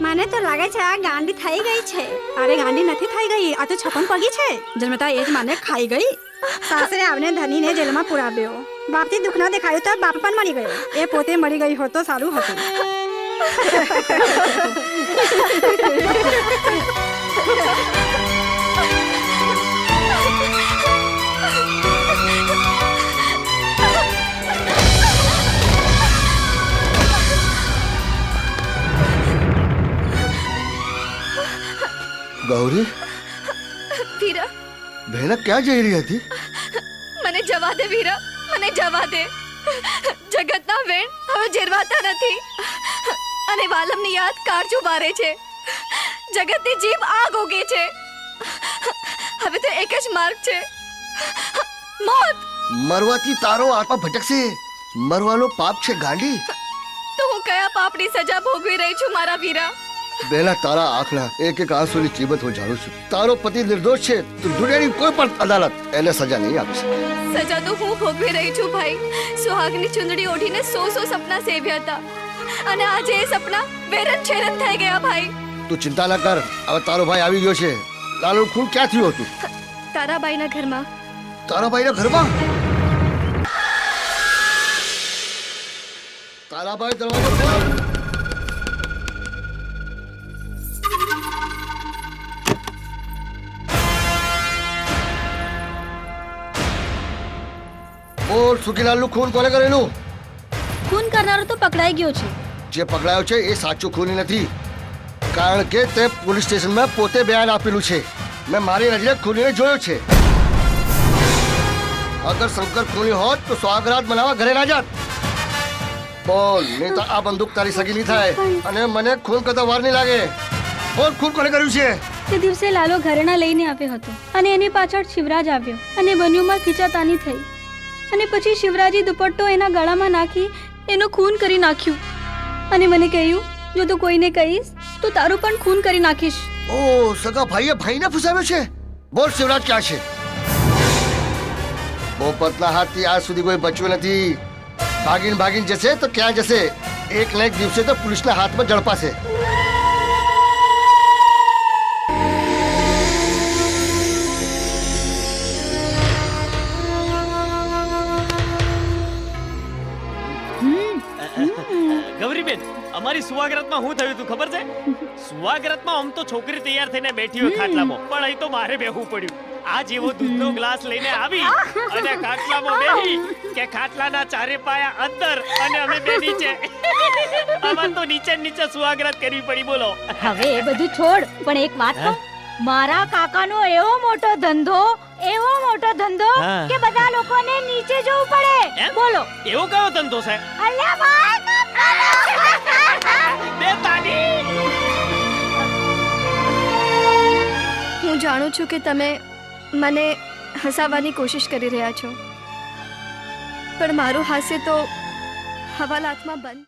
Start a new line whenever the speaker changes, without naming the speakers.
મને તો લાગે છે આ ગાંડી થઈ ગઈ છે. અરે ગાંડી નથી થઈ ગઈ, આ તો છપન પગી છે. જન્મતા એ જ મને ખાઈ ગઈ. સાસરે આવને ધનીને જેલમાં પુરાવ્યો. બાપથી દુઃખ ના દેખાયું તો બાપ પણ મરી ગયો. એ પોતે મરી ગઈ હોત તો સારું હતું.
ગૌરી?
વીરા.
બહેના ક્યાં જઈ રહી હતી?
મને જવા દે વીરા. મને જવા દે. જગતના વેણ હવે જેરવાતા નથી. અને વાલમની યાદ કાળજુ બારે છે. જગતની જીભ આગ ઓગે છે. હવે તો એક જ માર્ગ છે. મોત!
મરવાથી તારો આત્મા ભટકશે. મરવાનો પાપ છે ગાંડી.
તો હું કયા પાપની સજા ભોગવી રહી છું મારા વીરા?
બેલા તારા આંખના એક એક આંસુની કિંમત હું જાણું છું. તારો પતિ નિર્દોષ છે તો દુનિયાની કોઈ પણ અદાલત એને સજા નહીં આપી. શકે
સજા તો હું ભોગવી રહી છું ભાઈ. સુહાગની ચુંદડી ઓઢીને સો સો સપના સેવ્યા હતા. અને આજે એ સપના વેરન છેરન થઈ ગયા ભાઈ.
તું ચિંતા ના કર હવે તારો ભાઈ આવી ગયો છે. લાલુ ખૂન ક્યાં થયું હતું
તારાબાઈના ઘરમાં.
તારા ભાઈના ઘરમાં? તારા ભાઈ દરવાજો બોલ સુખીલાલનું ખૂન કોને કરેલું
ખૂન કરનારો તો પકડાઈ ગયો છે.
જે પકડાયો છે એ સાચું ખૂની નથી. કારણ કે તે પોલીસ સ્ટેશનમાં પોતે બયાન આપેલું છે. મેં મારી નજરે ખૂનીને જોયો છે. અગર શંકર ખૂની હોત તો સ્વાગરાત મનાવા ઘરે ના જાત. બોલ નહીં તો આ બંદૂક તારી સગી નહીં થાય અને મને ખૂન કરતા વાર નહીં લાગે. બોલ ખૂન કોને કર્યું છે?
તે દિવસે લાલો ઘરેણા લઈને આવ્યો હતો અને એની પાછળ શિવરાજ આવ્યો અને બન્યુમાં ખીચાતાની થઈ. અને પછી શિવરાજી દુપટ્ટો એના ગળામાં નાખી એનું ખૂન કરી નાખ્યું. અને મને કહ્યું, જો તું કોઈને કહીશ, તો તારું પણ ખૂન કરી નાખીશ.
ઓ, સગા ભાઈએ ભાઈને ફસાવ્યો છે? બોલ શિવરાજ, ક્યાં છે? બહુ પતલા હાથથી આજ સુધી કોઈ બચ્યું નથી. ભાગીને ભાગીને જશે તો ક્યાં જશે? એક ને એક દિવસે તો પોલીસના હાથમાં ઝડપાશે.
ગૌરીબેન અમારી સુવાગ્રતમાં શું થયું તું ખબર છે? સુવાગ્રતમાં આમ તો છોકરી તૈયાર થઈને બેઠી હોય ખાટલામાં. પણ અહીં તો મારે બેહવું પડ્યું. આ જેવો દૂધનો ગ્લાસ લઈને આવી અને ખાટલામાં બેહી કે ખાટલાના ચારે પાયા અંદર અને અમે બે નીચે. અમાર તો નીચે નીચે સુવાગ્રત કરવી પડી બોલો.
હવે એ બધું છોડ પણ એક વાત કહું. મારા કાકાનો એવો મોટો ધંધો એવો મોટો ધંધો કે બધા લોકોને નીચે જવું પડે? બોલો.
એવો કયો ધંધો છે?
અલ્યા ભાઈ
હું જાણું છું કે તમે મને હસાવવાની કોશિશ કરી રહ્યા છો. પણ મારું હાસ્ય તો હવાલાતમાં બંધ